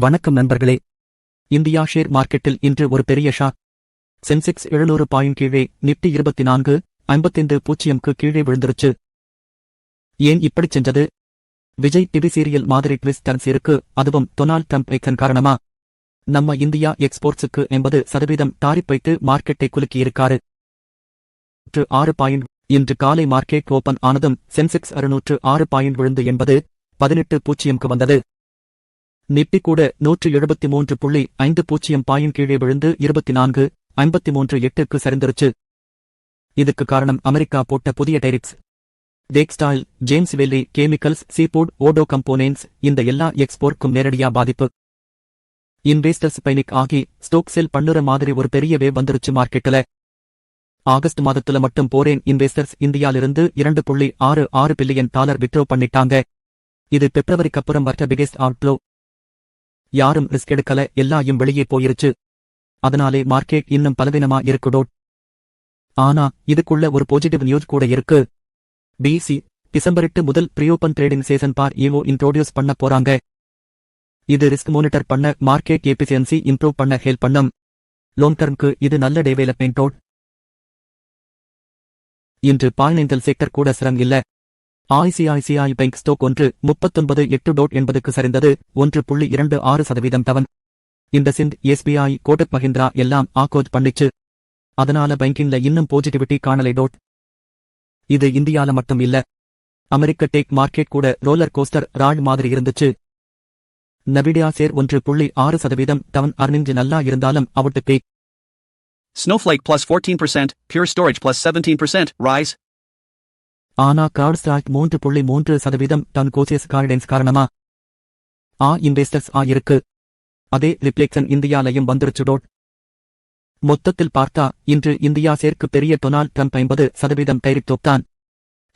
வணக்கம் நண்பர்களே. India share மார்க்கெட்டில் இன்று ஒரு பெரிய ஷாக். சென்செக்ஸ் எழுநூறு பாயிண்ட் கீழே நிப்டி இருபத்தி நான்கு ஐம்பத்தைந்து பூஜ்ஜியம்க்கு கீழே விழுந்துருச்சு. ஏன் இப்படிச் செஞ்சது விஜய் டிவி சீரியல் மாதிரி ட்விஸ்ட் டர்ன்ஸ் இருக்கு அதுவும் டொனால்ட் ட்ரம்ப் எக்ஸன் காரணமா? நம்ம இந்தியா எக்ஸ்போர்ட்ஸுக்கு எண்பது சதவீதம் டாரிப் வைத்து மார்க்கெட்டை குலுக்கியிருக்காரு. நூற்று ஆறு பாயிண்ட் இன்று காலை மார்க்கெட் ஓபன் ஆனதும் சென்செக்ஸ் அறுநூற்று ஆறு பாயிண்ட் விழுந்து என்பது பதினெட்டு பூஜ்ஜியம்க்கு வந்தது. நிப்பி கூட நூற்று எழுபத்தி மூன்று புள்ளி ஐந்து பூஜ்ஜியம் பாயின் கீழே விழுந்து இருபத்தி நான்கு ஐம்பத்தி மூன்று எட்டுக்கு சரிந்துருச்சு. இதுக்கு காரணம் அமெரிக்கா போட்ட புதிய tariffs textile gems jewellery chemicals seafood auto components இந்த எல்லா எக்ஸ்போர்ட்க்கும் நேரடியா பாதிப்பு. இன்வெஸ்டர்ஸ் பைனிக் ஆகி ஸ்டோக் செல் பண்ணுற மாதிரி ஒரு பெரிய வேவ் வந்துருச்சு மார்க்கெட்ல. ஆகஸ்ட் மாதத்துல மட்டும் போரேன் இன்வெஸ்டர்ஸ் இந்தியாவிலிருந்து இரண்டு புள்ளி ஆறு ஆறு பில்லியன் டாலர் வித்ரோ பண்ணிட்டாங்க. இது பிப்ரவரிக்கு அப்புறம் வர்ற பிகெஸ்ட் அவுட்ஃப்ளோ யாரும் ரிஸ்க் எடுக்கல எல்லாயும் வெளியே போயிருச்சு. அதனாலே மார்க்கெட் இன்னும் பலவீனமா இருக்குடோட் ஆனா இதுக்குள்ள ஒரு பாசிட்டிவ் நியூஸ் கூட இருக்கு. பிசி டிசம்பர் எட்டு முதல் ப்ரீஓபன் ட்ரேடிங் சீசன் பார் இஓ இன்ட்ரோடியூஸ் பண்ண போறாங்க. இது ரிஸ்க் மானிட்டர் பண்ண மார்க்கெட் எபிசியன்சி இம்ப்ரூவ் பண்ண ஹெல்ப் பண்ணும். லாங் டர்ம்க்கு இது நல்ல டெவலப்மெண்டோட் இன்று பாய்னைந்தல் செக்டர் கூட சிரம் இல்ல. ஐசிஐசிஐ பேங்க் ஸ்டோக் ஒன்று முப்பத்தொன்பது எட்டு டோட் என்பதுக்கு சரிந்தது. ஒன்று புள்ளி இரண்டு ஆறு சதவீதம் தவன் இந்த சிந்த் எஸ்பிஐ கோட்டக் மஹிந்திரா எல்லாம் ஆக்கோஜ் பண்ணிச்சு. அதனால பேங்கிங்ல இன்னும் பாசிட்டிவிட்டி காணலை டோட் இது இந்தியால மட்டும் இல்ல. அமெரிக்க டேக் மார்க்கெட் கூட ரோலர் கோஸ்டர் ராட் மாதிரி இருந்துச்சு. நவிடியா சேர் ஒன்று புள்ளி ஆறு சதவீதம் டவன் அர்னிஞ்சு நல்லா இருந்தாலும் அவுட்டு பேக் Snowflake plus 14%, Pure Storage plus 17%, Rise. ஆனா கிரவுட் ஸ்டாக் மூன்று புள்ளி மூன்று சதவீதம் டன் கோசியஸ் கார்டன்ஸ் காரணமா? ஆ இன்வெஸ்டர்ஸ் ஆ இருக்கு. அதே ரிப்ளெக்ஷன் இந்தியாலையும் வந்துருச்சுடோட் மொத்தத்தில் பார்த்தா இன்று இந்தியா சேர்க்கு பெரிய டொனால்ட் ட்ரம்ப் ஐம்பது சதவீதம் டைரிப் தான்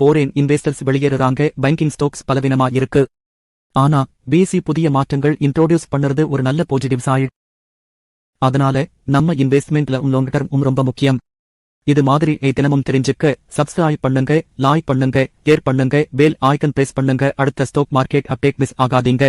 போரேன் இன்வெஸ்டர்ஸ் வெளியேறுறாங்க பேங்கிங் ஸ்டோக்ஸ் பலவீனமா இருக்கு. ஆனா பிசி புதிய மாற்றங்கள் இன்ட்ரோடியூஸ் பண்ணுறது ஒரு நல்ல பாசிட்டிவ் சாய் அதனால நம்ம இன்வெஸ்ட்மெண்ட்ல லாங் டர்ம் ரொம்ப முக்கியம். இது மாதிரி தினமும் தெரிஞ்சுக்க சப்ஸ்கிரைப் பண்ணுங்க லாய் பண்ணுங்க ஏர் பண்ணுங்க பெல் ஐக்கன் பிரஸ் பண்ணுங்க. அடுத்த ஸ்டாக் மார்க்கெட் அப்டேட் மிஸ் ஆகாதீங்க.